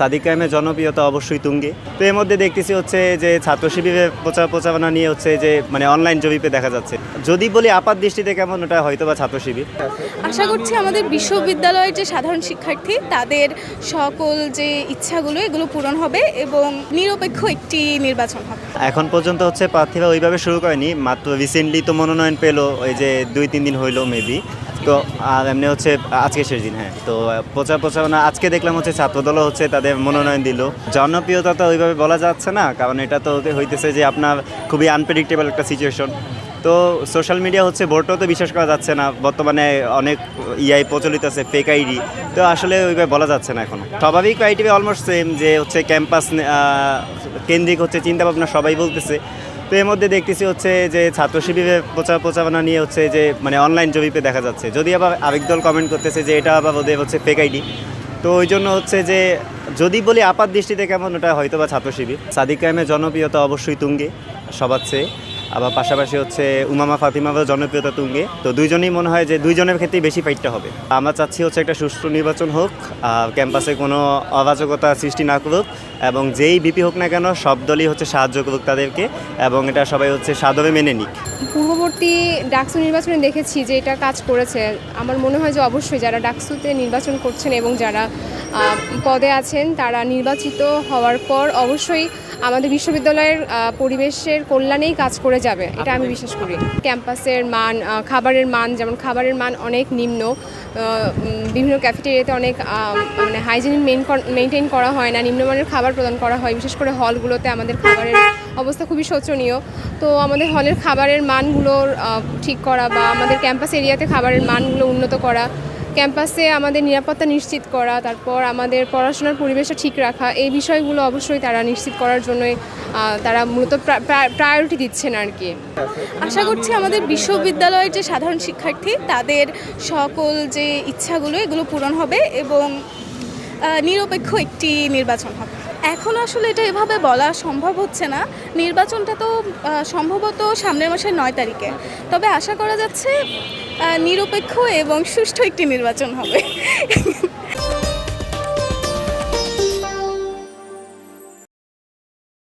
সাদিক কায়েমের জনপ্রিয়তা অবশ্যই তুঙ্গে। তো এর মধ্যে দেখতেছি হচ্ছে যে ছাত্র শিবিরের প্রচার প্রচারণা নিয়ে হচ্ছে যে মানে অনলাইন জরিপে দেখা যাচ্ছে। যদি বলি আপাত দৃষ্টিতে কেমন ওটা হয়তো বা ছাত্র শিবির আশা করছি আমাদের বিশ্ববিদ্যালয়ের যে সাধারণ শিক্ষার্থী তাদের সকল যে ইচ্ছাগুলো এগুলো পূরণ হবে এবং নিরপেক্ষ একটি নির্বাচন হবে। এখন পর্যন্ত হচ্ছে প্রার্থীরা ওইভাবে শুরু করেনি মাত্র রিসেন্টলি তো মনোনয়ন পেল ওই যে দুই তিন দিন হইল মেবি তো, আর এমনি হচ্ছে আজকে শেষ দিন হ্যাঁ। তো, প্রচার প্রচারণা আজকে দেখলাম হচ্ছে ছাত্রদলও হচ্ছে তাদের মনোনয়ন দিল। জনপ্রিয়তা তো ওইভাবে বলা যাচ্ছে না, কারণ এটা তো হইতেছে যে আপনার খুবই আনপ্রেডিক্টেবল একটা সিচুয়েশন তো সোশ্যাল মিডিয়া হচ্ছে ভোটও তো বিশ্বাস করা যাচ্ছে না, বর্তমানে অনেক ইয়াই প্রচলিত আছে ফেক আইডি তো, আসলে ওইভাবে বলা যাচ্ছে না এখন। স্বাভাবিক আইডিবি অলমোস্ট সেম যে হচ্ছে ক্যাম্পাস কেন্দ্রিক হচ্ছে চিন্তাভাবনা সবাই বলতেছে। তো এর মধ্যে দেখতেছি হচ্ছে যে ছাত্র শিবিরে প্রচার প্রচারণা নিয়ে হচ্ছে যে মানে অনলাইন জরিপে দেখা যাচ্ছে। যদি আবার আরেক দল কমেন্ট করতেছে যে এটা আবার ওদের হচ্ছে ফেক আইডি তো ওই জন্য হচ্ছে যে, যদি বলি আপাত দৃষ্টিতে কেমন, ওটা হয়তো বা ছাত্র শিবির সাদিক কায়েমের জনপ্রিয়তা অবশ্যই তুঙ্গে, সবার চেয়ে। আবার পাশাপাশি হচ্ছে উমামা ফাতিমারও জনপ্রিয়তা তুঙ্গে। তো দুইজনেই মনে হয় যে দুইজনের ক্ষেত্রেই বেশি ফাইটটা হবে। আমরা চাচ্ছি হচ্ছে একটা সুষ্ঠু নির্বাচন হোক ক্যাম্পাসে কোনো অরাজকতা সৃষ্টি না করুক, এবং যেই বিপি হোক না কেন, সব দলই হচ্ছে সাহায্য করুক তাদেরকে, এবং এটা সবাই হচ্ছে সাদরে মেনে নিক। পূর্ববর্তী ডাকসু নির্বাচনে দেখেছি যে এটা কাজ করেছে। আমার মনে হয় যে অবশ্যই যারা ডাকসুতে নির্বাচন করছেন এবং যারা পদে আছেন, তারা নির্বাচিত হওয়ার পর অবশ্যই আমাদের বিশ্ববিদ্যালয়ের পরিবেশের কল্যাণেই কাজ করে যাবে এটা আমি বিশ্বাস করি। ক্যাম্পাসের মান খাবারের মান যেমন খাবারের মান অনেক নিম্ন বিভিন্ন ক্যাফেটেরিয়াতে অনেক মানে হাইজিনিক মেন মেনটেন করা হয় না নিম্নমানের খাবার প্রদান করা হয় বিশেষ করে হলগুলোতে আমাদের খাবারের অবস্থা খুবই শোচনীয়। তো আমাদের হলের খাবারের মানগুলোর ঠিক করা বা আমাদের ক্যাম্পাস এরিয়াতে খাবারের মানগুলো উন্নত করা ক্যাম্পাসে আমাদের নিরাপত্তা নিশ্চিত করা, তারপর আমাদের পড়াশোনার পরিবেশটা ঠিক রাখা, এই বিষয়গুলো অবশ্যই তারা নিশ্চিত করার জন্যই তারা মূলত প্রায়োরিটি দিচ্ছেন আর কি। আশা করছি আমাদের বিশ্ববিদ্যালয়ের যে সাধারণ শিক্ষার্থী, তাদের সকল যে ইচ্ছাগুলো, এগুলো পূরণ হবে এবং নিরপেক্ষ একটি নির্বাচন হবে। এখন আসলে এটা এভাবে বলা সম্ভব হচ্ছে না। নির্বাচনটা তো সম্ভবত সামনের মাসের নয় তারিখে। তবে আশা করা যাচ্ছে নিরপেক্ষ এবং সুষ্ঠু একটি নির্বাচন হবে।